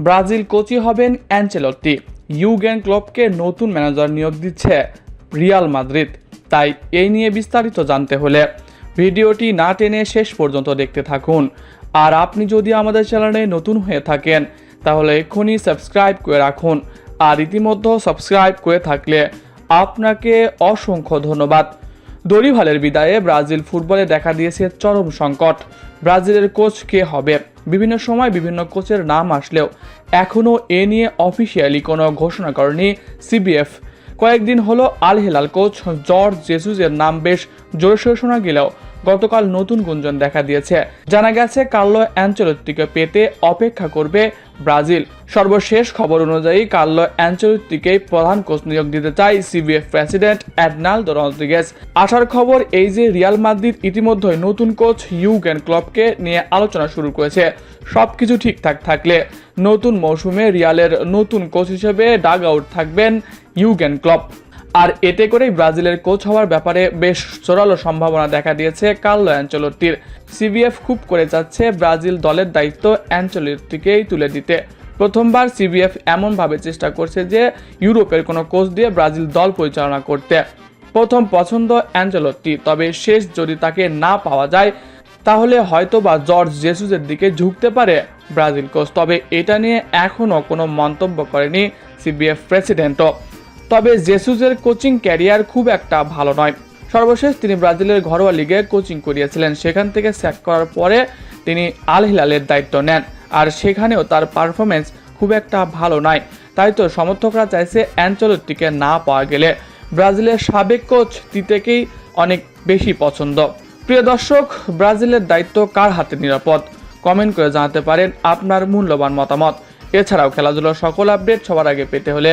Brazil কোচই হবেন অ্যাঞ্চেলত্তি। Eugene ক্লবকে নতুন manager নিয়োগ দিচ্ছে রিয়াল মাদ্রিদ। তাই এই নিয়ে বিস্তারিত জানতে হলে ভিডিওটি না টেনে শেষ পর্যন্ত দেখতে থাকুন। আর আপনি যদি আমাদের চ্যানেলে নতুন হয়ে থাকেন, তাহলে এক্ষুনি সাবস্ক্রাইব করে রাখুন। আর ইতিমধ্যে সাবস্ক্রাইব করে থাকলে আপনাকে অসংখ্য ধন্যবাদ। দরিভালের বিদায়ে ব্রাজিল ফুটবলে দেখা দিয়েছে চরম সংকট। ব্রাজিলের কোচ কে হবে? বিভিন্ন সময় বিভিন্ন কোচের নাম আসলেও এখনও এ নিয়ে অফিসিয়ালি কোনো ঘোষণা করেনি সিবিএফ। কয়েকদিন হলো আল হেলাল কোচ জর্জ জেসুসের নাম বেশ জোরে শোনা গেলেও গতকাল নতুন গুঞ্জন দেখা দিয়েছে। জানা গেছে, কার্লো অ্যাঞ্চলত্তিকে পেতে অপেক্ষা করবে ব্রাজিল। সর্বশেষ খবর অনুযায়ী, কার্লো অ্যাঞ্চলত্তিকেই প্রধান কোচ নিয়োগ দিতে চায় সিবিএফ প্রেসিডেন্ট অ্যাডনাল্ডো রদ্রিগেজ। আসার খবর এই যে, রিয়াল মাদ্রিদ ইতিমধ্যে নতুন কোচ ইউগেন ক্লবকে নিয়ে আলোচনা শুরু করেছে। সবকিছু ঠিকঠাক থাকলে নতুন মৌসুমে রিয়ালের নতুন কোচ হিসেবে ডাগ আউট থাকবেন ইউগেন ক্লব আর এতে করেই ব্রাজিলের কোচ হওয়ার ব্যাপারে বেশ জোরালো সম্ভাবনা দেখা দিয়েছে কার্লো অ্যাঞ্চলত্তির। সিবিএফ খুব করে যাচ্ছে ব্রাজিল দলের দায়িত্ব অ্যাঞ্চলত্তিকেই তুলে দিতে। প্রথমবার সিবিএফ এমনভাবে চেষ্টা করছে যে ইউরোপের কোনো কোচ দিয়ে ব্রাজিল দল পরিচালনা করতে। প্রথম পছন্দ অ্যাঞ্চলত্তি, তবে শেষ যদি তাকে না পাওয়া যায়, তাহলে হয়তো বা জর্জ জেসুসের দিকে ঝুঁকতে পারে ব্রাজিল কোচ। তবে এটা নিয়ে এখনও কোনো মন্তব্য করেনি সিবিএফ প্রেসিডেন্টও। তবে জেসুসের কোচিং ক্যারিয়ার খুব একটা ভালো নয়। সর্বশেষ তিনি ব্রাজিলের ঘরোয়া লিগে কোচিং করিয়েছিলেন। সেখান থেকে স্যাক করার পরে তিনি আল হিলালের দায়িত্ব নেন। আর সেখানেও তার পারফরমেন্স খুব একটা ভালো নয়। তাই তো সমর্থকরা চাইছে অ্যাঞ্চলটিকে না পাওয়া গেলে। ব্রাজিলের সাবেক কোচ তিতেকেই অনেক বেশি পছন্দ। প্রিয় দর্শক, ব্রাজিলের দায়িত্ব কার হাতে নিরাপদ? কমেন্ট করে জানাতে পারেন আপনার মূল্যবান মতামত। এছাড়াও খেলাধুলার সকল আপডেট সবার আগে পেতে হলে